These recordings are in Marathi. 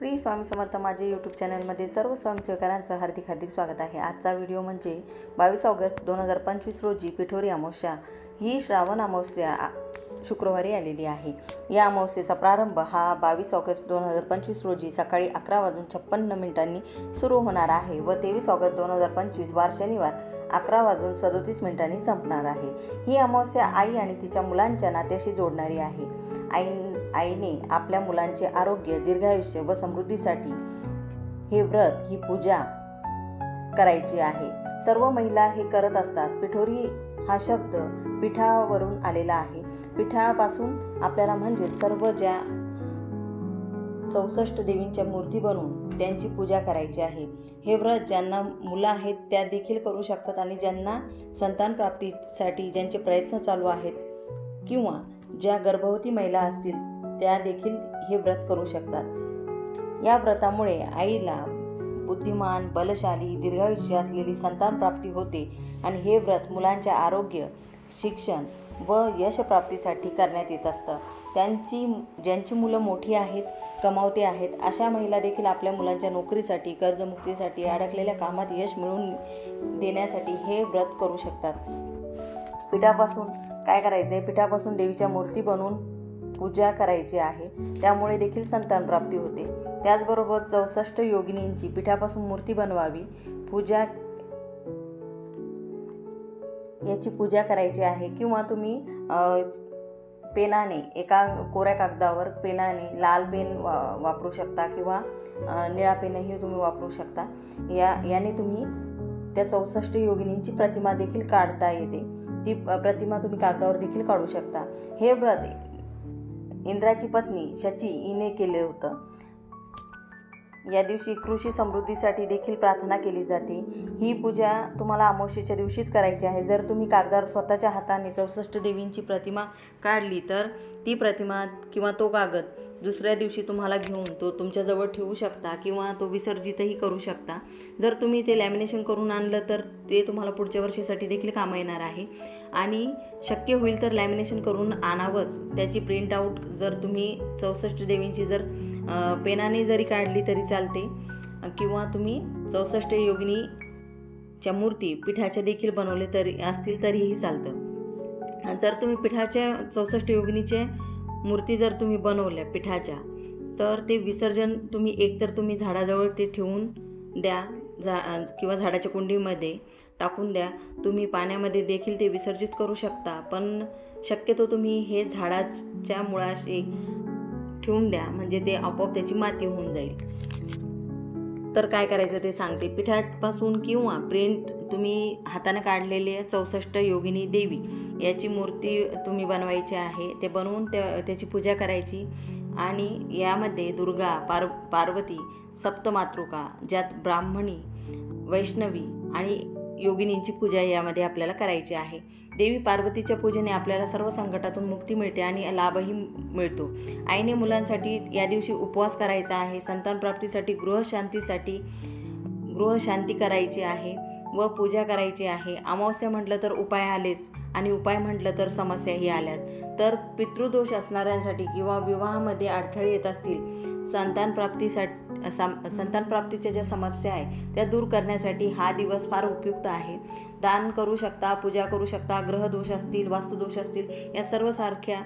श्री स्वामी समर्थ माझे यूट्यूब चॅनलमध्ये सर्व स्वयंसेवकांचं हार्दिक हार्दिक स्वागत आहे. आजचा व्हिडिओ म्हणजे बावीस ऑगस्ट दोन हजार पंचवीस रोजी पिठोरी अमावस्या ही श्रावण अमावस्या शुक्रवारी आलेली आहे. या अमावस्येचा प्रारंभ हा बावीस ऑगस्ट दोन हजार पंचवीस रोजी सकाळी अकरा वाजून छप्पन्न मिनिटांनी सुरू होणार आहे व तेवीस ऑगस्ट दोन हजार पंचवीस वार शनिवार अकरा वाजून सदोतीस मिनिटांनी संपणार आहे. ही अमावस्या आई आणि तिच्या मुलांच्या नात्याशी जोडणारी आहे. आई आईने आपल्या मुलांचे आरोग्य दीर्घायुष्य व समृद्धीसाठी हे व्रत ही पूजा करायची आहे. सर्व महिला हे करत असतात. पिठोरी हा शब्द पिठावरून आलेला आहे. पिठापासून आपल्याला म्हणजे सर्व ज्या चौसष्ट देवींच्या मूर्ती बनवून त्यांची पूजा करायची आहे. हे व्रत ज्यांना मुलं आहेत त्या देखील करू शकतात आणि ज्यांना संतान प्राप्तीसाठी ज्यांचे प्रयत्न चालू आहेत किंवा ज्या गर्भवती महिला असतील त्या देखील हे व्रत करू शकतात. या व्रतामुळे आईला बुद्धिमान बलशाली दीर्घायुष्य असलेली संतान प्राप्ती होते आणि हे व्रत मुलांच्या आरोग्य शिक्षण व यशप्राप्तीसाठी करण्यात येत असतं. त्यांची ज्यांची मुलं मोठी आहेत कमावते आहेत अशा महिला देखील आपल्या मुलांच्या नोकरीसाठी कर्जमुक्तीसाठी अडकलेल्या कामात यश मिळवून देण्यासाठी हे व्रत करू शकतात. पिठापासून काय करायचं आहे पिठापासून देवीच्या मूर्ती बनवून पूजा करायची आहे. त्यामुळे देखील संतान प्राप्ती होते. त्याचबरोबर चौसष्ट योगिनींची पिठापासून मूर्ती बनवावी पूजा याची पूजा करायची आहे किंवा तुम्ही पेनाने एका कोऱ्या कागदावर पेनाने लाल पेन वा वापरू शकता किंवा निळा पेनही तुम्ही वापरू शकता. या याने तुम्ही त्या चौसष्ट योगिनींची प्रतिमा देखील काढता येते. ती प्रतिमा तुम्ही कागदावर देखील काढू शकता. हे व्रत इंद्राची पत्नी शची हिने केले होतं. या दिवशी कृषी समृद्धीसाठी देखील प्रार्थना केली जाते. ही पूजा तुम्हाला अमावस्येच्या दिवशीच करायची आहे. जर तुम्ही कागदावर स्वतःच्या हाताने चौसष्ट देवींची प्रतिमा काढली तर ती प्रतिमा किंवा तो कागद दुसऱ्या दिवशी तुम्हाला घेऊन तो तुमच्याजवळ ठेवू शकता किंवा तो विसर्जितही करू शकता. जर तुम्ही ते लॅमिनेशन करून आणलं तर ते तुम्हाला पुढच्या वर्षीसाठी देखील कामं येणार आहे. आणि शक्य होईल तर लॅमिनेशन करून आणावंच. त्याची प्रिंट आऊट जर तुम्ही चौसष्ट देवींची जर पेनाने जरी काढली तरी चालते. किंवा तुम्ही चौसष्ट योगिनीच्या मूर्ती पिठाच्या देखील बनवले तरी असतील तरीही चालतं. जर तुम्ही पिठाच्या चौसष्ट योगिनीचे मूर्ती जर तुम्ही बनवल्या पिठाच्या तर ते विसर्जन तुम्ही एकतर तुम्ही झाडाजवळ ते ठेवून द्या झा किंवा झाडाच्या कुंडीमध्ये टाकून द्या. तुम्ही पाण्यामध्ये देखील ते विसर्जित करू शकता पण शक्यतो तुम्ही हे झाडाच्या मुळाशी ठेवून द्या म्हणजे ते आपोआप त्याची माती होऊन जाईल. तर काय करायचं ते सांगते. पिठापासून किंवा प्रिंट तुम्ही हाताने काढलेले चौसष्ट योगिनी देवी. याची मूर्ती तुम्ही बनवायची आहे. ते बनवून त्या त्याची पूजा करायची. आणि यामध्ये दुर्गा पार पार्वती सप्तमातृका ज्यात ब्राह्मणी वैष्णवी आणि योगिनींची पूजा यामध्ये आपल्याला करायची आहे. देवी पार्वतीच्या पूजेने आपल्याला सर्व संकटातून मुक्ती मिळते आणि लाभही मिळतो. आईने मुलांसाठी या दिवशी उपवास करायचा आहे. संतान प्राप्तीसाठी गृहशांतीसाठी गृहशांती करायची आहे. व पूजा करायची आहे. अमावस्या म्हटलं तर उपाय आलेच आणि उपाय म्हटलं तर समस्याही आल्याच. तर पितृदोष असणाऱ्यांसाठी किंवा विवाहामध्ये अडथळे येत असतील संतान प्राप्तीसाठी सं संतान प्राप्तीच्या ज्या समस्या आहे त्या दूर करण्यासाठी हा दिवस फार उपयुक्त आहे. दान करू शकता पूजा करू शकता ग्रहदोष असतील वास्तुदोष असतील या सर्वसारख्या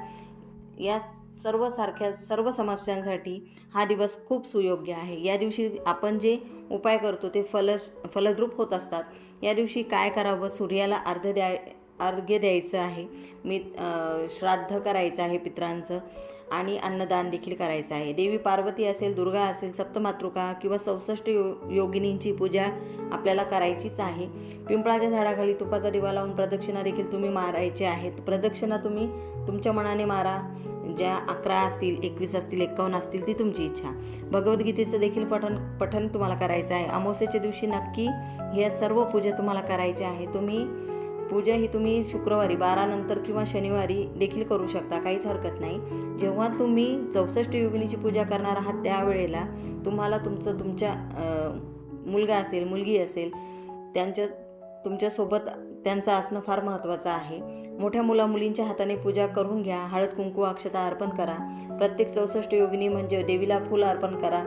या सर्व सारख्या सर्व समस्यांसाठी हा दिवस खूप सुयोग्य आहे. या दिवशी आपण जे उपाय करतो ते फलश फलद्रूप होत असतात. या दिवशी काय करावं? सूर्याला अर्ध द्याय अर्घ्य द्यायचं आहे. मी श्राद्ध करायचं आहे पित्रांचं आणि अन्नदान देखील करायचं आहे. देवी पार्वती असेल दुर्गा असेल सप्तमातृका किंवा चौसष्ट यो योगिनींची पूजा आपल्याला करायचीच आहे. पिंपळाच्या झाडाखाली तुपाचा दिवा लावून प्रदक्षिणा देखील तुम्ही मारायची आहेत. प्रदक्षिणा तुम्ही तुमच्या मनाने मारा. ज्या अकरा असतील एकवीस असतील एकावन्न असतील ती तुमची इच्छा. भगवद्गीतेचं देखील पठन पठन तुम्हाला करायचं आहे. अमावस्येच्या दिवशी नक्की ह्या सर्व पूजा तुम्हाला करायच्या आहे. तुम्ही पूजा ही तुम्ही शुक्रवारी बारानंतर किंवा शनिवारी देखील करू शकता. काहीच हरकत नाही. जेव्हा तुम्ही चौसष्ट योगिनीची पूजा करणार आहात त्यावेळेला तुम्हाला तुमचं तुमच्या मुलगा असेल मुलगी असेल त्यांच्या तुमच्यासोबत त्यांचं असणं फार महत्त्वाचं आहे. मोठ्या मुला मुलींच्या हाताने पूजा करून घ्या. हळद कुंकू अक्षता अर्पण करा. प्रत्येक चौसष्ट योगिनी म्हणजे देवीला फूल अर्पण करा.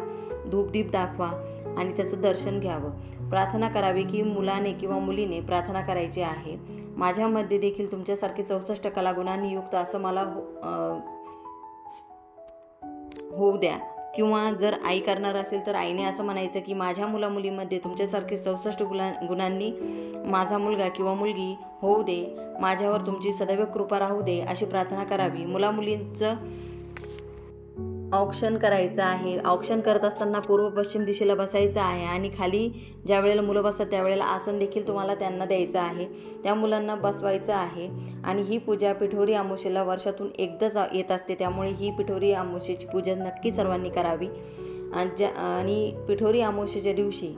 धूपदीप दाखवा आणि त्याचं दर्शन घ्यावं. प्रार्थना करावी की मुलाने किंवा मुलीने प्रार्थना करायची आहे. माझ्यामध्ये देखील तुमच्यासारखे चौसष्ट कलागुणांनी युक्त असं मला हो, होऊ द्या. किंवा जर आई करणार असेल तर आईने असं म्हणायचं की माझ्या मुलामुलीमध्ये तुमच्यासारखे चौसष्ट गुला गुणांनी माझा मुलगा किंवा मुलगी होऊ दे. माझ्यावर तुमची सदैव कृपा राहू दे अशी प्रार्थना करावी. मुलामुलींचं औक्षण करायचं आहे. औक्षण करत असताना पूर्व पश्चिम दिशेला बसायचं आहे आणि खाली ज्या वेळेला मुलं बसतात त्यावेळेला आसन देखील तुम्हाला त्यांना द्यायचं आहे. त्या मुलांना बसवायचं आहे आणि ही पूजा पिठोरी अमावस्येला वर्षातून एकदाच येत असते. त्यामुळे ही पिठोरी अमावस्येची पूजा नक्की सर्वांनी करावी. आणि ज्या आणि पिठोरी अमावस्येच्या दिवशी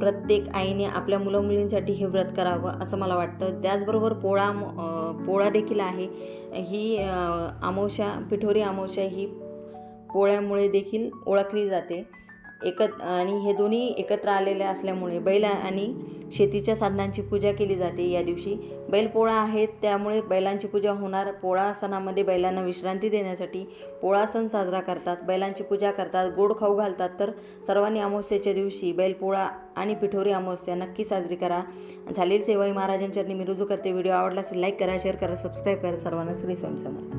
प्रत्येक आईने आपल्या मुलं मुलींसाठी हे व्रत करावं असं मला वाटतं. त्याचबरोबर पोळा पोळा देखील आहे. ही आमोशा पिठोरी अमावस्या ही पोळ्यामुळे देखील ओळखली जाते. एकत आणि हे दोन्ही एकत्र आलेले असल्यामुळे बैल आणि शेतीच्या साधनांची पूजा केली जाते. या दिवशी बैलपोळा आहे. त्यामुळे बैलांची पूजा होणार. पोळा सणामध्ये बैलांना विश्रांती देण्यासाठी पोळा सण साजरा करतात. बैलांची पूजा करतात. गोड खाऊ घालतात. तर सर्वांनी अमावस्येच्या दिवशी बैलपोळा आणि पिठोरी अमावस्या नक्की साजरी करा. झालेली सेवाई महाराजांच्या मी रुजू करते. व्हिडिओ आवडला असेल लाईक करा शेअर करा सबस्क्राईब करा. सर्वांना श्री स्वामी समर्थ.